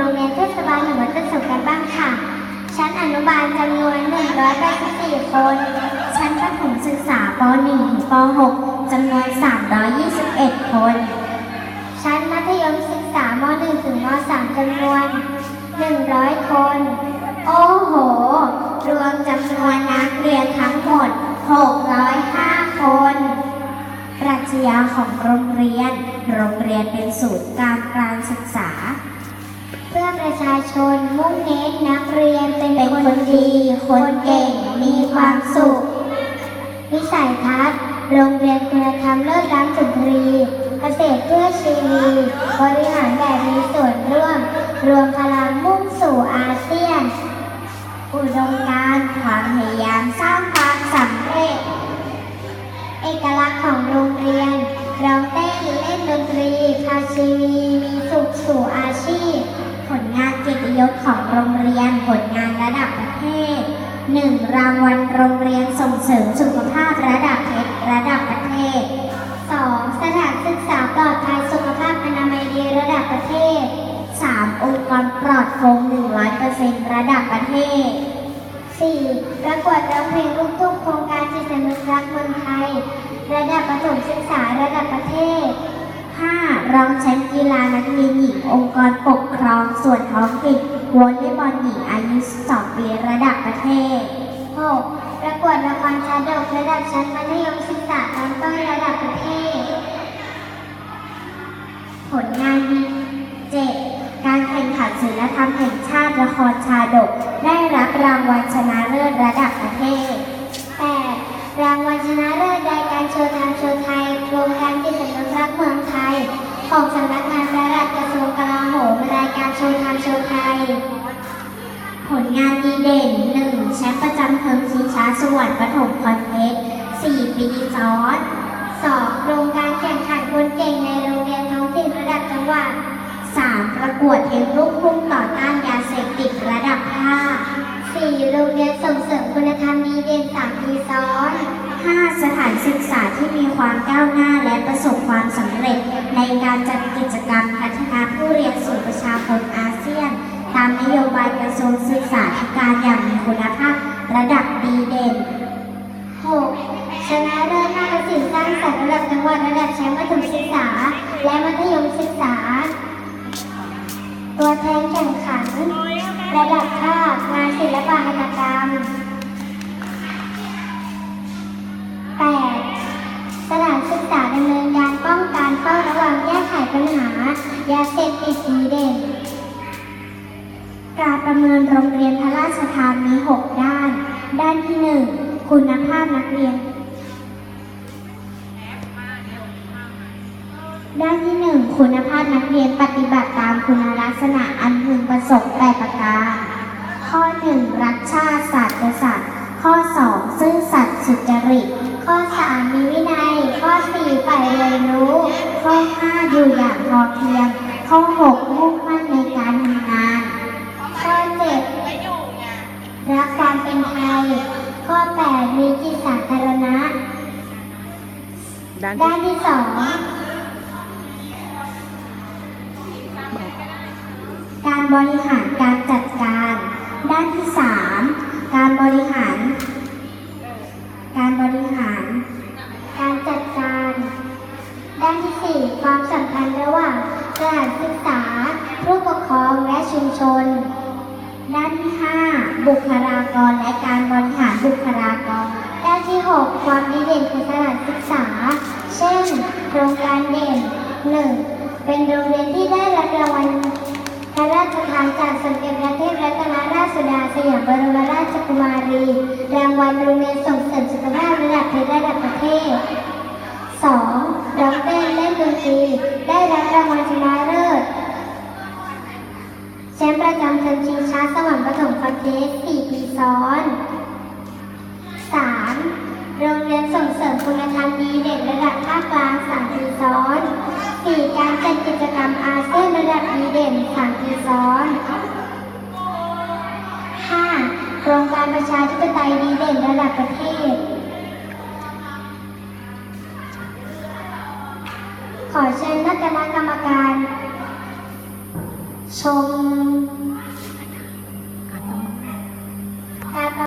โรงเรียนเทศบาลหนึ่งวัดประสบกันบ้างค่ะ ชั้นอนุบาลจำนวน 184 คน ชั้นประถมศึกษาป .1 ถึงป .6 จำนวน 321 คน ชั้นมัธยมศึกษาม .1 ถึงม .3 จำนวน 100 คน โอ้โห รวมจำนวนนักเรียนทั้งหมด 605 คน ปรัชญาของโรงเรียน โรงเรียนเป็นศูนย์กลางการศึกษา เพื่อประชาชนมุ่งเน้นนักเรียนเป็นคนดี คนเก่ง มีความสุข วิสัยทัศน์ โรงเรียนคุณธรรมเลิศล้ำสุนทรี เกษตรเพื่อชีวีบริหารแบบมีส่วนร่วม รวมพลังมุ่งสู่อาเซียน อุดมการความพยายามสร้างความสำเร็จ เอกลักษณ์ของโรงเรียนร้องเต้นเล่นดนตรีพาชีวีมีสุขสู่อาชีพ ยศของโรงเรียนผลงานระดับประเทศ 1. รางวัลโรงเรียนส่งเสริมสุขภาพระดับเพชรระดับประเทศ 2. สถานศึกษาปลอดภัยสุขภาพอนามัยดีระดับประเทศ 3. องค์กรปลอดโปร่ง100%ระดับประเทศ 4. ประกวดร้องเพลงลูกทุ่งโครงการจิตสำนึกรักเมืองไทย ระดับประถมศึกษาระดับประเทศ 5. รองแชมป์กีฬานักเรียนหญิงองค์กรปกครองส่วนท้องถิ่นวอลเลย์บอลหญิงอายุ 12 ปีระดับประเทศ 6. ประกวดละครชาดกระดับชั้นมัธยมศึกษาตอนต้นระดับประเทศ ผลงานดี 7. การแข่งขันศิลธรรมแห่งชาติละครชาดก ได้รับรางวัลชนะเลิศระดับประเทศ 8. รางวัลชนะเลิศรายการโชว์ธรรมโชว์ ของสำนักงานระหลัดกระทรวงกลาโหมรายการโชว์ธรรมโชว์ไทย ผลงานดีเด่น 1. แชมป์ประจำเทอมชิงช้าสวรรค์ปฐมคอนเทสต์4ปีซ้อน 2. โครงการแข่งขันคนเก่งในโรงเรียนท้องถิ่นระดับจังหวัด 3. ประกวดเพลงลูกทุ่งต่อต้านยาเสพติดระดับภาค 4. โรงเรียนส่งเสริมคุณธรรมดีเด่น3ปีซ้อน 5. สถานศึกษาที่มีความก้าวหน้าและประสบความสำเร็จ ในการจัดกิจกรรมพัฒนาผู้เรียนสู่ประชาคมอาเซียน ตามนโยบายกระทรวงศึกษาธิการอย่างมีคุณภาพ ระดับดีเด่น 6. ชนะเลิศนาฏศิลป์สร้างสรรค์ระดับจังหวัดระดับแชมป์ประถมศึกษา และมัธยมศึกษา ตัวแทนแข่งขัน ระดับภาคงานศิลปหัตถกรรม ปัญหายาเสพติดดีเด่น การประเมินโรงเรียนพระราชทานมี 6 ด้าน ด้านที่ 1 คุณภาพนักเรียน ด้านที่ 1 คุณภาพนักเรียนปฏิบัติตามคุณลักษณะอันพึงประสงค์แปดประการข้อ 1 รักชาติศาสตร์ข้อ 2 ซื่อสัตย์สุจริต ข้อ 3 มีวินัย ข้อ4ใฝ่เรียนรู้ข้อ5อยู่อย่างพอเพียงข้อ6มุ่งมั่นในการทำงาน ข้อ7รักความเป็นไทยข้อ8มีจิตสาธารณะ ด้านด้านที่ที่สองการบริหารการจัดการ ด้านที่สามการบริหารการบริหาร การจัดการ ด้านที่สี่ความสัมพันธ์ระหว่างสถานศึกษา ผู้ปกครองและ ชุมชน ด้านที่ 5 บุคลากรและการบริหารบุคลากร ด้านที่ 6 ความดีเด่นของสถานศึกษา เช่น โครงการเด่น 1. เป็นโรงเรียนที่ได้รับรางวัลพระราชทานจากสมเด็จพระเทพรัตนราชสุดาสยามบรมราชกุมารี รางวัลโรงเรียนส่งเสริมสุขภาพระดับเพชรระดับประเทศ 2. ร้องเต้นเล่นดนตรีได้รับรางวัลชนะเลิศ แช ระจำเทอมชิงช้าสวรรค์ปฐมคอนเทสต์4ปีซ้อน 3. โรงเรียนส่งเสริมคุณธรรมดีเด่นระดับภาคกลาง 3 ปีซ้อน 4. การจัดกิจกรรมอาเซียนระดับดีเด่น 3 ปีซ้อน 5. โครงการประชาธิปไตยดีเด่นระดับประเทศ ขอเชิญนักคณะกรรมการ ชม